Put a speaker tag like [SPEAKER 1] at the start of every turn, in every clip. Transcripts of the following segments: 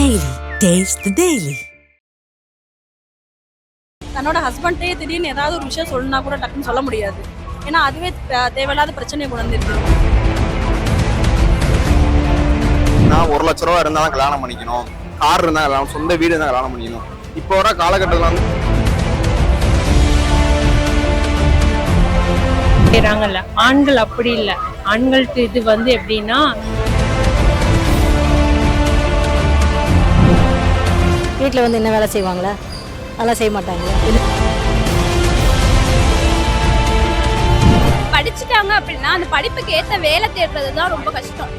[SPEAKER 1] Daily. Taste the Daily.
[SPEAKER 2] தன்னோட ஹஸ்பண்டே திடீர்னு ஏதாவது ஒரு விஷயம் சொல்லணும்னா கூட டக்குன்னு சொல்ல முடியாது. ஏன்னா அதுவே தே- தேவையில்லாத பிரச்சனையை கொண்டு வந்துருக்கு
[SPEAKER 3] நான் ஒரு லட்ச ரூபா இருந்தா தான் கல்யாணம் பண்ணிக்கணும். கார் இருந்தா கல்யாணம் சொந்த வீடு இருந்தா கல்யாணம் பண்ணிக்கணும். இப்போ வர காலகட்டத்தில் வந்து
[SPEAKER 4] செய்றாங்கல்ல. ஆண்கள் அப்படி இல்ல. ஆண்களுக்கு இது வந்து எப்படின்னா
[SPEAKER 5] வீட்டில் வந்து என்ன வேலை செய்வாங்களா? அதெல்லாம் செய்ய மாட்டாங்க
[SPEAKER 6] படிச்சுட்டாங்க அப்படின்னா அந்த படிப்புக்கு ஏத்த வேலை தேடுறது தான் ரொம்ப கஷ்டம்.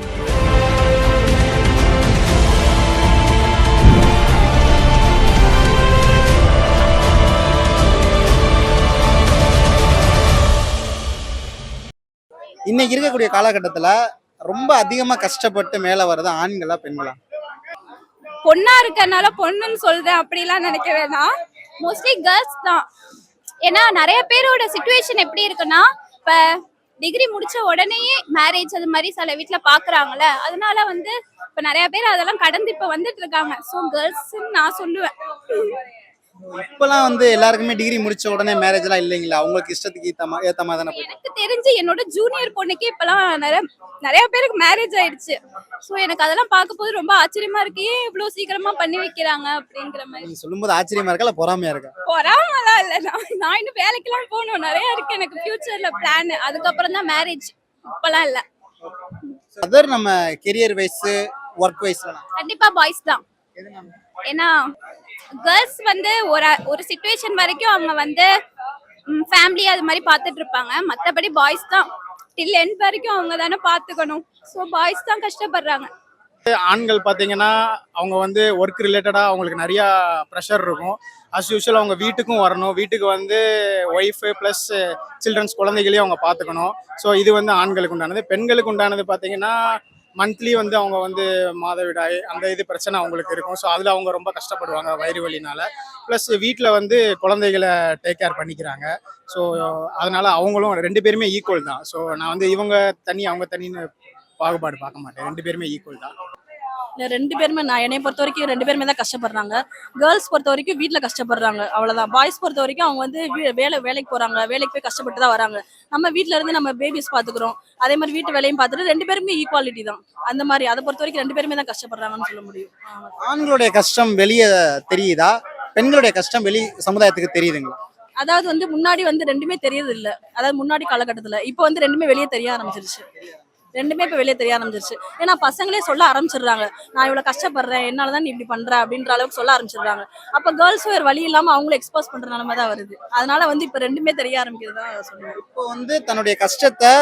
[SPEAKER 7] இன்னைக்கு இருக்கக்கூடிய காலகட்டத்துல ரொம்ப அதிகமா கஷ்டப்பட்டு மேல வர்றது ஆண்களா பெண்களா?
[SPEAKER 6] பொண்ணா இருக்கறனால பொண்ணுன்னு சொல்றேன் அப்படிலாம் நினைக்க வேணாம். மோஸ்ட்லி கேர்ள்ஸ் தான். ஏன்னா நிறைய பேரோட சுச்சுவேஷன் எப்படி இருக்குன்னா இப்ப டிகிரி முடிச்ச உடனேயே மேரேஜ் அது மாதிரி சில வீட்ல பாக்குறாங்கல்ல அதனால வந்து இப்ப நிறைய பேர் அதெல்லாம் கடந்து இப்ப வந்துட்டு இருக்காங்க. ஸோ கேர்ள்ஸ் நான் சொல்லுவேன்.
[SPEAKER 7] இப்பெல்லாம் வந்து எல்லாருக்குமே டிகிரி முடிச்ச உடனே மேரேஜ் எல்லாம் இல்லைங்களா? அவங்களுக்கு இஷ்டத்துக்கு ஏத்த மா- ஏத்த மாதிரி தானே
[SPEAKER 6] எனக்கு தெரிஞ்சு என்னோட ஜூனியர் பொண்ணுக்கே இப்பெல்லாம் நிறைய நிறைய பேருக்கு மேரேஜ் ஆயிடுச்சு. ஸோ எனக்கு அதெல்லாம் பார்க்கும்போது ரொம்ப ஆச்சரியமா இருக்கு. ஏன் இவ்வளவு சீக்கிரமா பண்ணி வைக்கிறாங்க அப்படிங்கிற மாதிரி.
[SPEAKER 7] சொல்லும்போது ஆச்சரியமா இருக்கா? பொறாமையா இருக்கா?
[SPEAKER 6] பொறாமலாம் இல்ல. நான் நான் இன்னும் வேலைக்கெல்லாம் போகணும். நிறைய இருக்கு எனக்கு ஃபியூச்சர்ல பிளான் அதுக்கப்புறம் தான் மேரேஜ் இப்பெல்லாம் இல்ல.
[SPEAKER 7] அதர் நம்ம கெரியர் வைஸ் ஒர்க் வைஸ்ல
[SPEAKER 6] கண்டிப்பா பாய்ஸ் தான். ஏன்னா கேர்ள்ஸ் வந்து ஒரு ஒரு சுச்சுவேஷன் வரைக்கும் அவங்க வந்து ஃபேமிலி அது மாதிரி பார்த்துட்டு இருப்பாங்க மற்றபடி பாய்ஸ் தான். டில் எண்ட் வரைக்கும் அவங்க தானே பார்த்துக்கணும். ஸோ பாய்ஸ் தான் கஷ்டப்படுறாங்க.
[SPEAKER 8] ஆண்கள் பார்த்தீங்கன்னா அவங்க வந்து ஒர்க் ரிலேட்டடாக அவங்களுக்கு நிறையா ப்ரெஷர் இருக்கும். அஸ் யூஷுவல் அவங்க வீட்டுக்கும் வரணும். வீட்டுக்கு வந்து ஒய்ஃபு ப்ளஸ் சில்ட்ரன்ஸ் குழந்தைகளையும் அவங்க பார்த்துக்கணும். ஸோ இது வந்து ஆண்களுக்கு உண்டானது. பெண்களுக்கு உண்டானது பார்த்தீங்கன்னா மந்த்லி வந்து அவங்க வந்து மாதவிடாய் அந்த இது பிரச்சனை அவங்களுக்கு இருக்கும். ஸோ அதில் அவங்க ரொம்ப கஷ்டப்படுவாங்க வயிறு வலினால. ப்ளஸ் வீட்டில் வந்து குழந்தைகளை டேக் கேர் பண்ணிக்கிறாங்க. ஸோ அதனால அவங்களும் ரெண்டு பேருமே ஈக்குவல் தான். ஸோ நான் வந்து இவங்க தனி அவங்க தனின்னு பாகுபாடு பார்க்க மாட்டேன். ரெண்டு பேருமே ஈக்குவல் தான்.
[SPEAKER 2] ரெண்டு பேருமே நான் என்னைய பொறுத்த வரைக்கும் ரெண்டு பேருமே தான் கஷ்டப்படுறாங்க. கேர்ள்ஸ் பொறுத்த வரைக்கும் வீட்டில் கஷ்டப்படுறாங்க அவ்வளவுதான். பாய்ஸ் பொறுத்த வரைக்கும் அவங்க வந்து வேலை வேலைக்கு போறாங்க வேலைக்கு போய் கஷ்டப்பட்டு தான் வராங்க. நம்ம வீட்ல இருந்து நம்ம பேபிஸ் பாத்துக்கிறோம். அதே மாதிரி வீட்டு வேலையும் பார்த்துட்டு ரெண்டு பேருமே ஈக்குவாலிட்டி தான். அந்த மாதிரி அதை பொறுத்த வரைக்கும் ரெண்டு பேருமே தான் கஷ்டப்படுறாங்கன்னு சொல்ல முடியும்.
[SPEAKER 7] ஆண்களுடைய கஷ்டம் வெளியே தெரியுதா? பெண்களுடைய கஷ்டம் வெளி சமுதாயத்துக்கு தெரியுதுங்களா?
[SPEAKER 2] அதாவது வந்து முன்னாடி வந்து ரெண்டுமே தெரியறது இல்ல. அதாவது முன்னாடி காலகட்டத்துல. இப்போ வந்து ரெண்டுமே வெளியே தெரிய ஆரம்பிச்சிருச்சு. ரெண்டுமே இப்போ வெளியே தெரிய ஆரம்பிச்சிருச்சு. ஏன்னா பசங்களே சொல்ல ஆரம்பிச்சிடுறாங்க. நான் இவ்வளோ கஷ்டப்படுறேன். என்னாலதான் நீ இப்படி பண்ணுற அப்படின்ற அளவுக்கு சொல்ல ஆரம்பிச்சிடுறாங்க. அப்போ கேர்ள்ஸ் வேறு வழி இல்லாமல் அவங்களும் எக்ஸ்போஸ் பண்ணுற நிலமை தான் வருது. அதனால வந்து இப்போ ரெண்டுமே தெரிய ஆரம்பிக்கிறது தான் சொல்லுவேன்
[SPEAKER 7] இப்போ வந்து தன்னுடைய கஷ்டத்தை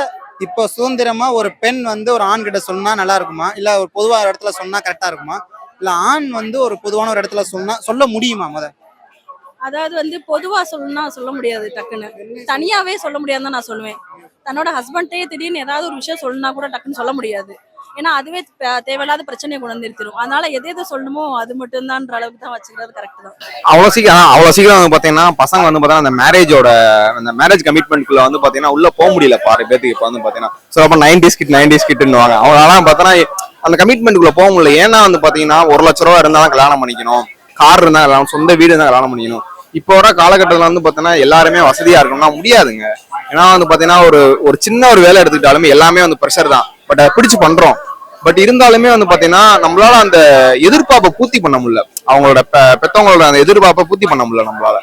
[SPEAKER 7] இப்போ சுதந்திரமா ஒரு பெண் வந்து ஒரு ஆண் கிட்ட சொன்னா நல்லா இருக்குமா? இல்ல ஒரு பொதுவான ஒரு இடத்துல சொன்னா கரெக்டா இருக்குமா? இல்ல ஆண் வந்து ஒரு பொதுவான ஒரு இடத்துல சொன்னா சொல்ல முடியுமா முத
[SPEAKER 2] அதாவது வந்து பொதுவாக சொல்லணும்னா சொல்ல முடியாது டக்குன்னு. தனியாகவே சொல்ல முடியாதுன்னு நான் சொல்லுவேன். தன்னோட ஹஸ்பண்டே திடீர்னு ஏதாவது ஒரு விஷயம் சொல்லணும்னா கூட டக்குன்னு சொல்ல முடியாது. ஏன்னா அதுவே தேவையில்லாத பிரச்சனையை கொண்டு வந்து நிறுத்திடும் அதனால எது எது சொல்லணுமோ அது மட்டும்தான்ற அளவுக்கு தான் வச்சுக்கிறது கரெக்ட் தான்.
[SPEAKER 3] அவ்வளோ சீக்கிரம் அவ்வளோ சீக்கிரம் வந்து பார்த்தீங்கன்னா பசங்க வந்து பார்த்தீங்கன்னா அந்த மேரேஜோட அந்த மேரேஜ் கமிட்மெண்ட்குள்ள வந்து பார்த்தீங்கன்னா உள்ள போக முடியல. பாரு பேத்துக்கு இப்போ வந்து பார்த்தீங்கன்னா ஸோ அப்போ நைன்டிஸ் கிட் நைன்டிஸ் கிட்னுவாங்க அவங்களாம் பார்த்தோன்னா அந்த கமிட்மெண்ட்டுக்குள்ள போக முடியல. ஏன்னா வந்து பார்த்தீங்கன்னா ஒரு லட்ச ரூபா இருந்தால் தான் கல்யாணம் பண்ணிக்கணும். கார் இருந்தால் கல்யாணம் சொந்த வீடு இருந்தால் கல்யாணம் பண்ணிக்கணும். இப்போ வர காலகட்டத்தில் வந்து பார்த்தீங்கன்னா எல்லாருமே வசதியாக இருக்கணும்னா முடியாதுங்க. ஏன்னா வந்து பார்த்தீங்கன்னா ஒரு ஒரு சின்ன ஒரு வேலை எடுத்துக்கிட்டாலுமே எல்லாமே வந்து ப்ரெஷர் தான். பட் பிடிச்சு பண்றோம். பட் இருந்தாலுமே வந்து பாத்தீங்கன்னா நம்மளால அந்த எதிர்பார்ப்பை பூர்த்தி பண்ண முடியல. அவங்களோட பெ- பெத்தவங்களோட அந்த எதிர்பார்ப்பை பூர்த்தி பண்ண முடியல நம்மளால.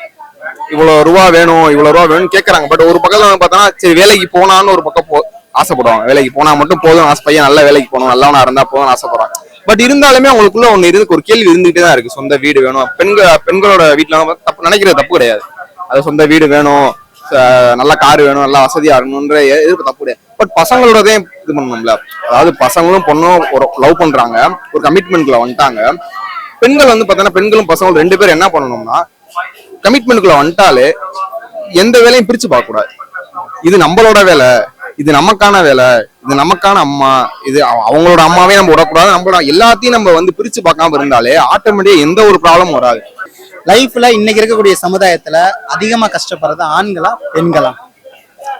[SPEAKER 3] இவ்வளவு ரூபா வேணும் இவ்வளவு ரூபா வேணும்னு கேட்குறாங்க பட் ஒரு பக்கத்தில் வந்து பார்த்தோன்னா சரி வேலைக்கு போனான்னு ஒரு பக்கம் போ ஆசைப்படுவாங்க. வேலைக்கு போனா மட்டும் போதும் ஆசை பையன் நல்ல வேலைக்கு போகணும் நல்லவனா இருந்தால் போதும்னு ஆசைப்படுறாங்க பட் இருந்தாலுமே அவங்களுக்குள்ள ஒண்ணு இருக்கு ஒரு கேள்வி இருந்துகிட்டே தான் இருக்கு. சொந்த வீடு வேணும். பெண்கள் பெண்களோட வீட்டுல தப்பு நினைக்கிறது தப்பு கிடையாது. அது சொந்த வீடு வேணும் நல்ல கார் வேணும் நல்லா வசதியா இருக்கணும்ன்ற எதிர்ப்பு தப்பு கிடையாது. பட் பசங்களோடதே இது பண்ணணும்ல. அதாவது பசங்களும் பொண்ணும் ஒரு லவ் பண்றாங்க ஒரு கமிட்மெண்ட்குள்ள வந்துட்டாங்க. பெண்கள் வந்து பார்த்தோன்னா பெண்களும் பசங்களும் ரெண்டு பேரும் என்ன பண்ணணும்னா கமிட்மெண்ட்குள்ள வந்துட்டாலே எந்த வேலையும் பிரிச்சு பார்க்க கூடாது இது நம்மளோட வேலை. இது நமக்கான வேலை இது நமக்கான அம்மா இது அவ- அவங்களோட அம்மாவே நம்ம விடக்கூடாது. நம்மளோட எல்லாத்தையும் நம்ம வந்து பிரிச்சு பார்க்காம இருந்தாலே ஆட்டோமேட்டிக்கா எந்த ஒரு ப்ராப்ளமும் வராது.
[SPEAKER 7] லைஃப்ல இன்னைக்கு இருக்கக்கூடிய சமுதாயத்துல அதிகமா கஷ்டப்படுறது ஆண்களா பெண்களா?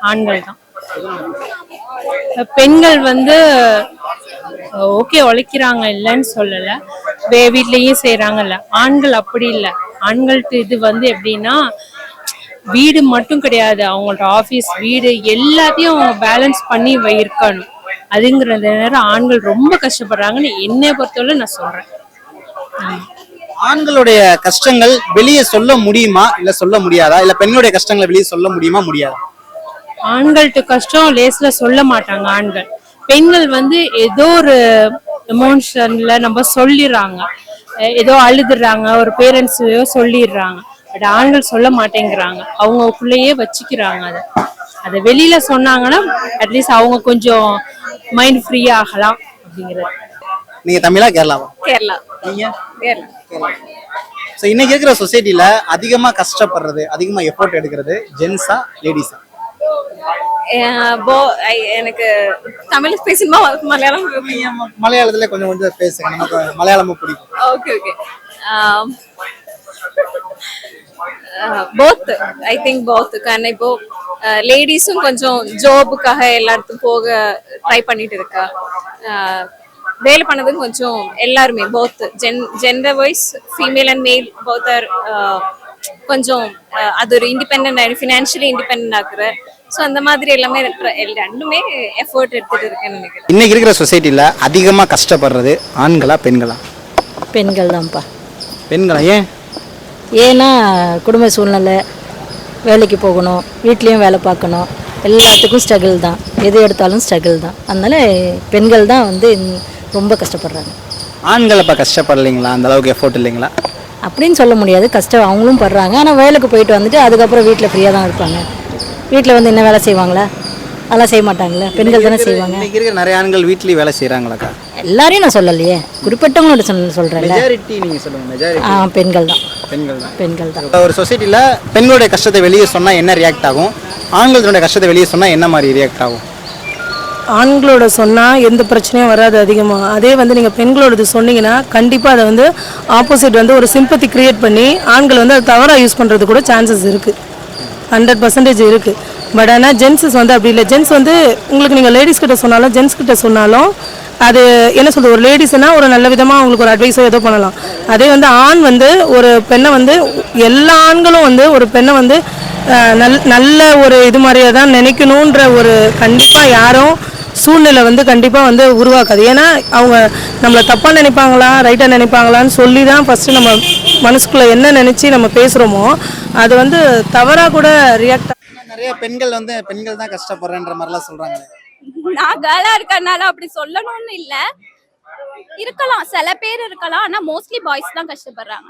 [SPEAKER 4] ஆண்கள் தான். பெண்கள் வந்து ஓகே உழைக்கிறாங்க இல்லைன்னு சொல்லல. வே வீட்லயும் செய்யறாங்கல்ல ஆண்கள் அப்படி இல்லை. ஆண்கள்ட்ட இது வந்து எப்படின்னா வீடு மட்டும் கிடையாது அவங்களோட ஆஃபீஸ் வீடு எல்லாத்தையும் அவங்க பேலன்ஸ் பண்ணி இருக்கணும் அதுங்கிற நேரம் ஆண்கள் ரொம்ப கஷ்டப்படுறாங்கன்னு என்னை பொறுத்தவரை நான் சொல்றேன்.
[SPEAKER 7] ஆண்களுடைய கஷ்டங்கள் வெளியே சொல்ல முடியுமா? இல்ல சொல்ல முடியாதா? இல்ல பெண்களுடைய கஷ்டங்களை வெளியே சொல்ல முடியுமா? முடியாதா?
[SPEAKER 4] ஆண்கள்ட்ட கஷ்டம் லேஸ்ல சொல்ல மாட்டாங்க ஆண்கள். பெண்கள் வந்து ஏதோ ஒரு எமோஷன்ல நம்ம சொல்லிடுறாங்க. ஏதோ அழுதுறாங்க ஒரு பேரண்ட்ஸையோ சொல்லிடுறாங்க. பட் ஆண்கள் சொல்ல மாட்டேங்கிறாங்க. அவங்களுக்குள்ளேயே வச்சுக்கிறாங்க அதை. அதை வெளியில சொன்னாங்கன்னா அட்லீஸ்ட் அவங்க கொஞ்சம் மைண்ட் ஃப்ரீ ஆகலாம் அப்படிங்கிறது.
[SPEAKER 7] நீங்க தமிழா கேரளாவா?
[SPEAKER 2] கேரளா.
[SPEAKER 7] நீங்க?
[SPEAKER 2] கேரளா.
[SPEAKER 7] ஸோ இன்னைக்கு இருக்கிற சொசைட்டில அதிகமா கஷ்டப்படுறது அதிகமா எஃபோர்ட் எடுக்கிறது ஜென்ஸா லேடிஸா
[SPEAKER 2] எனக்கு தமிழ் பேசணுமா மலையாளம்?
[SPEAKER 7] மலையாளத்துல கொஞ்சம் கொஞ்சம் பேசுங்க. நமக்கு மலையாளமும் பிடிக்கும்.
[SPEAKER 2] Okay okay both I think both காரணம் இப்போ லேடிஸும் கொஞ்சம் ஜாபுக்காக எல்லா இடத்துக்கும் போக ட்ரை பண்ணிட்டு இருக்கா வேலை பண்ணதும் கொஞ்சம் எல்லாருமே both gen gender wise female and male both are கொஞ்சம் அது ஒரு இண்டிபெண்ட் ஃபினான்ஷியலி இண்டிபெண்ட் ஆக்குற ஸோ அந்த மாதிரி எல்லாமே ரெண்டுமே எஃபோர்ட் எடுத்துட்டு இருக்கேன்னு நினைக்கிறேன்
[SPEAKER 7] இன்னைக்கு இருக்கிற சொசைட்டில அதிகமா கஷ்டப்படுறது ஆண்களா பெண்களா
[SPEAKER 5] பெண்கள் தான்ப்பா
[SPEAKER 7] பெண்களா ஏன்
[SPEAKER 5] ஏன்னா குடும்ப சூழ்நிலை வேலைக்கு போகணும் வீட்லேயும் வேலை பார்க்கணும் எல்லாத்துக்கும் ஸ்ட்ரகிள் தான். எது எடுத்தாலும் ஸ்ட்ரகிள் தான். அதனால பெண்கள் தான் வந்து ரொம்ப கஷ்டப்படுறாங்க.
[SPEAKER 7] ஆண்கள் அப்ப கஷ்டப்படலைங்களா? அந்த அளவுக்கு எஃபோர்ட் இல்லைங்களா?
[SPEAKER 5] அப்படின்னு சொல்ல முடியாது. கஷ்டம் அவங்களும் படுறாங்க. ஆனால் வேலைக்கு போயிட்டு வந்துட்டு அதுக்கப்புறம் வீட்டில் ஃப்ரீயாக தான் இருப்பாங்க. வீட்டில் வந்து என்ன வேலை செய்வாங்களா? அதெல்லாம் செய்ய மாட்டாங்களே? பெண்கள் தானே செய்வாங்க.
[SPEAKER 7] இன்னைக்கு இருக்கிற நிறைய ஆண்கள் வீட்லயே வேலை செய்யறாங்களாக்கா
[SPEAKER 5] எல்லாரையும் நான் சொல்லலையே. குறிப்பிட்டவங்களோட
[SPEAKER 7] மெஜாரிட்டி சொல்லுங்க. மெஜாரிட்டி
[SPEAKER 5] ஆ பெண்கள் தான்.
[SPEAKER 7] பெண்கள் தான்
[SPEAKER 5] பெண்கள் தான்
[SPEAKER 7] ஒரு சொசைட்டில பெண்களுடைய கஷ்டத்தை வெளியே சொன்னா என்ன ரியாக்ட் ஆகும்? ஆண்களுடைய கஷ்டத்தை வெளியே சொன்னா என்ன மாதிரி ரியாக்ட் ஆகும்?
[SPEAKER 9] ஆண்களோட சொன்னால் எந்த பிரச்சனையும் வராது அதிகமாக அதே வந்து நீங்கள் பெண்களோடது சொன்னீங்கன்னா கண்டிப்பாக அதை வந்து ஆப்போசிட் வந்து ஒரு சிம்பத்தி கிரியேட் பண்ணி ஆண்கள் வந்து அதை தவறாக யூஸ் பண்ணுறது கூட சான்சஸ் இருக்குது ஹண்ட்ரட் பர்சன்டேஜ் இருக்குது பட் ஆனால் ஜென்ஸஸ் வந்து அப்படி இல்லை. ஜென்ஸ் வந்து உங்களுக்கு நீங்கள் லேடிஸ் கிட்ட சொன்னாலும் ஜென்ஸ் கிட்ட சொன்னாலும் அது என்ன சொல்கிறது ஒரு லேடிஸ்னால் ஒரு நல்ல விதமாக அவங்களுக்கு ஒரு அட்வைஸோ ஏதோ பண்ணலாம். அதே வந்து ஆண் வந்து ஒரு பெண்ணை வந்து எல்லா ஆண்களும் வந்து ஒரு பெண்ணை வந்து நல் நல்ல ஒரு இது மாதிரியே தான் நினைக்கணுன்ற ஒரு கண்டிப்பாக யாரும் சூழ்நிலை வந்து கண்டிப்பாக வந்து உருவாக்காது. ஏன்னா அவங்க நம்மளை தப்பாக நினைப்பாங்களா ரைட்டாக நினைப்பாங்களான்னு சொல்லி தான் ஃபஸ்ட்டு நம்ம மனசுக்குள்ளே என்ன நினச்சி நம்ம பேசுகிறோமோ அது வந்து தவறாக கூட ரியாக்ட்
[SPEAKER 7] நிறைய பெண்கள் வந்து பெண்கள் தான் கஷ்டப்படுறேன்ற மாதிரிலாம் சொல்றாங்க
[SPEAKER 6] நான் கேர்ளா இருக்கறனால அப்படி சொல்லணும்னு இல்ல. இருக்கலாம் சில பேர் இருக்கலாம் ஆனா மோஸ்ட்லி பாய்ஸ் தான் கஷ்டப்படுறாங்க.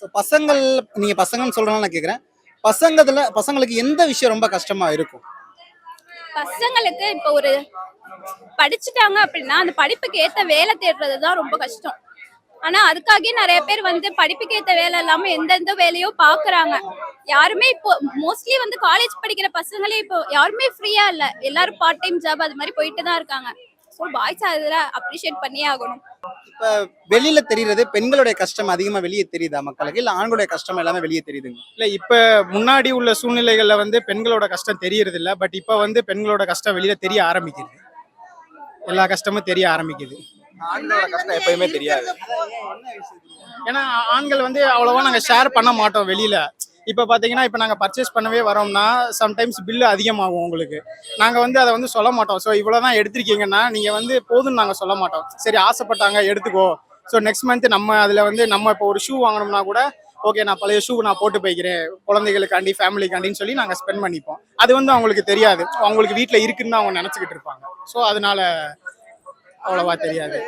[SPEAKER 7] ஸோ பசங்கள் நீங்க பசங்கன்னு சொல்றதுனால நான் கேட்குறேன் பசங்கத்துல பசங்களுக்கு எந்த விஷயம் ரொம்ப கஷ்டமா இருக்கும்?
[SPEAKER 6] பசங்களுக்கு இப்போ ஒரு படிச்சுட்டாங்க அப்படின்னா அந்த படிப்புக்கு ஏத்த வேலை தேடுறது தான் ரொம்ப கஷ்டம். ஆனா அதுக்காகவே நிறைய பேர் வந்து படிப்புக்கு ஏத்த வேலை இல்லாம எந்தெந்த வேலையோ பாக்குறாங்க. யாருமே இப்போ மோஸ்ட்லி வந்து காலேஜ் படிக்கிற பசங்களே இப்போ யாருமே ஃப்ரீயா இல்ல. எல்லாரும் பார்ட் டைம் ஜாப் அது மாதிரி போயிட்டு தான் இருக்காங்க. ஸோ பாய்ஸ் அதுல அப்ரிஷியேட் பண்ணியே ஆகணும்.
[SPEAKER 7] இப்ப வெளியில தெரியுறது பெண்களுடைய கஷ்டம் அதிகமா வெளியே தெரியுதா மக்களுக்கு? இல்ல ஆண்களுடைய கஷ்டம் எல்லாமே வெளியே தெரியுதுங்க?
[SPEAKER 8] இல்ல இப்ப முன்னாடி உள்ள சூழ்நிலைகள்ல வந்து பெண்களோட கஷ்டம் தெரியறது இல்ல. பட் இப்ப வந்து பெண்களோட கஷ்டம் வெளியில தெரிய ஆரம்பிக்குது. எல்லா கஷ்டமும் தெரிய ஆரம்பிக்குது.
[SPEAKER 3] ஆண்களோட கஷ்டம் எப்பயுமே தெரியாது.
[SPEAKER 8] ஏன்னா ஆண்கள் வந்து அவ்வளவா நாங்க ஷேர் பண்ண மாட்டோம் வெளியில. இப்ப பாத்தீங்கன்னா இப்ப நாங்க பர்ச்சேஸ் பண்ணவே வரோம்னா சம்டைம்ஸ் பில்லு அதிகமாகும் உங்களுக்கு. நாங்க வந்து அதை வந்து சொல்ல மாட்டோம். ஸோ இவ்வளவுதான் எடுத்திருக்கீங்கன்னா நீங்க வந்து போதும்னு நாங்க சொல்ல மாட்டோம். சரி ஆசைப்பட்டாங்க எடுத்துக்கோ. ஸோ நெக்ஸ்ட் மந்த் நம்ம அதுல வந்து நம்ம இப்போ ஒரு ஷூ வாங்கணும்னா கூட ஓகே நான் பழைய ஷூ நான் போட்டு போய்க்கிறேன். குழந்தைகளுக்காண்டி ஃபேமிலிக்காண்டின்னு சொல்லி நாங்கள் ஸ்பெண்ட் பண்ணிப்போம். அது வந்து அவங்களுக்கு தெரியாது. அவங்களுக்கு வீட்டில் இருக்குன்னு தான் அவங்க நினச்சிக்கிட்டு இருப்பாங்க. ஸோ அதனால அவ்வளவா தெரியாது